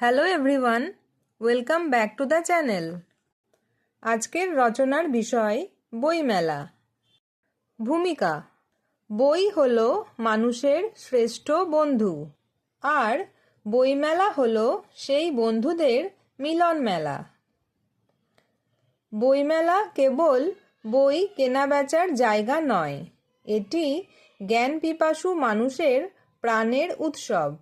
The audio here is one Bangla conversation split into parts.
Hello everyone welcome back to the channel আজকের রচনার বিষয় বইমেলা। ভূমিকা। বই হল মানুষের শ্রেষ্ঠ বন্ধু। আর বইমেলা হল সেই বন্ধুদের মিলন মেলা বইমেলা কেবল বই কেনাবেচার জায়গা নয়, এটি জ্ঞান পিপাসু মানুষের প্রাণের উৎসব।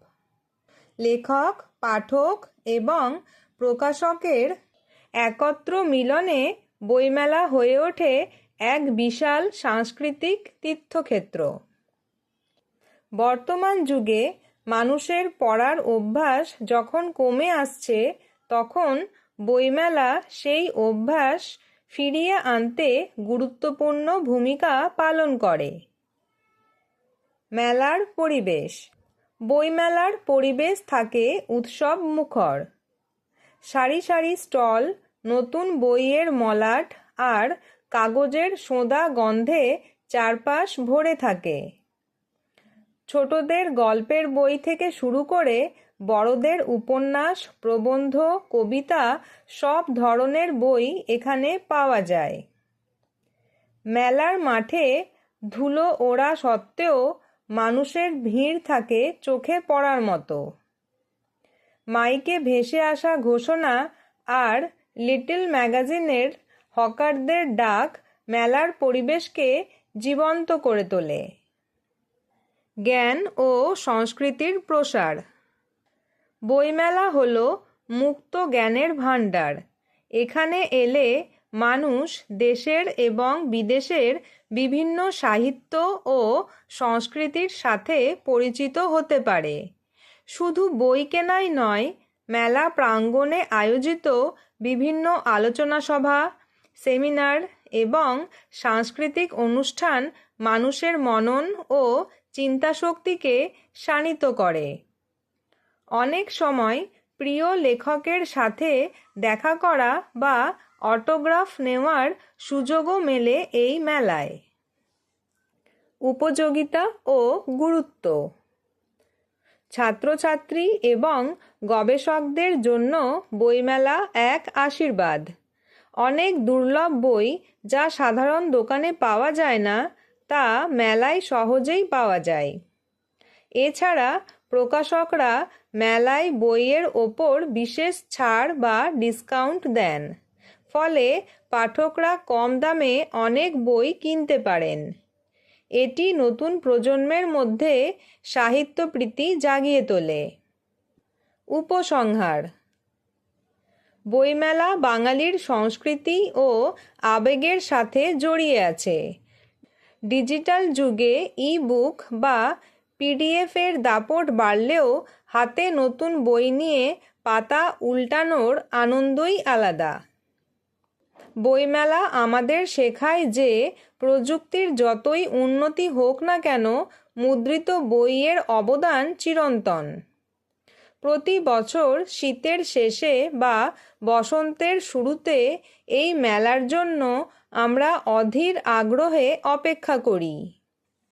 লেখক, পাঠক এবং প্রকাশকের একত্র মিলনে বইমেলা হয়ে ওঠে এক বিশাল সাংস্কৃতিক তীর্থক্ষেত্র। বর্তমান যুগে মানুষের পড়ার অভ্যাস যখন কমে আসছে, তখন বইমেলা সেই অভ্যাস ফিরিয়ে আনতে গুরুত্বপূর্ণ ভূমিকা পালন করে। মেলার পরিবেশ বইমেলার পরিবেশ থাকে উৎসব মুখর। সারি সারি স্টল, নতুন বইয়ের মলাট আর কাগজের সোঁদা গন্ধে চারপাশ ভরে থাকে। ছোটদের গল্পের বই থেকে শুরু করে বড়দের উপন্যাস, প্রবন্ধ, কবিতা সব ধরনের বই এখানে পাওয়া যায়। মেলার মাঠে ধুলো ওড়া সত্ত্বেও মানুষের ভিড় থাকে চোখে পড়ার মতো। মাইকে ভেসে আসা ঘোষণা আর লিটল ম্যাগাজিনের হকারদের ডাক মেলার পরিবেশকে জীবন্ত করে তোলে। জ্ঞান ও সংস্কৃতির প্রসার। বইমেলা হল মুক্ত জ্ঞানের ভাণ্ডার। এখানে এলে মানুষ দেশের এবং বিদেশের বিভিন্ন সাহিত্য ও সংস্কৃতির সাথে পরিচিত হতে পারে। শুধু বই কেনাই নয়, মেলা প্রাঙ্গণে আয়োজিত বিভিন্ন আলোচনা সভা, সেমিনার এবং সাংস্কৃতিক অনুষ্ঠান মানুষের মনন ও চিন্তাশক্তিকে শানিত করে। অনেক সময় প্রিয় লেখকের সাথে দেখা করা বা অটোগ্রাফ নেওয়ার সুযোগও মেলে এই মেলায়। উপযোগিতা ও গুরুত্ব। ছাত্রছাত্রী এবং গবেষকদের জন্য বইমেলা এক আশীর্বাদ। অনেক দুর্লভ বই যা সাধারণ দোকানে পাওয়া যায় না, তা মেলায় সহজেই পাওয়া যায়। এছাড়া প্রকাশকরা মেলায় বইয়ের ওপর বিশেষ ছাড় বা ডিসকাউন্ট দেন। ফলে পাঠকরা কম দামে অনেক বই কিনতে পারেন। এটি নতুন প্রজন্মের মধ্যে সাহিত্যপ্রীতি জাগিয়ে তোলে। উপসংহার বইমেলা বাঙালির সংস্কৃতি ও আবেগের সাথে জড়িয়ে আছে। ডিজিটাল যুগে ই বুক বা পিডিএফের দাপট বাড়লেও হাতে নতুন বই নিয়ে পাতা উল্টানোর আনন্দই আলাদা। বইমেলা আমাদের শেখায় যে প্রযুক্তির যতই উন্নতি হোক না কেন, মুদ্রিত বইয়ের অবদান চিরন্তন। প্রতি বছর শীতের শেষে বা বসন্তের শুরুতে এই মেলার জন্য আমরা অধীর আগ্রহে অপেক্ষা করি।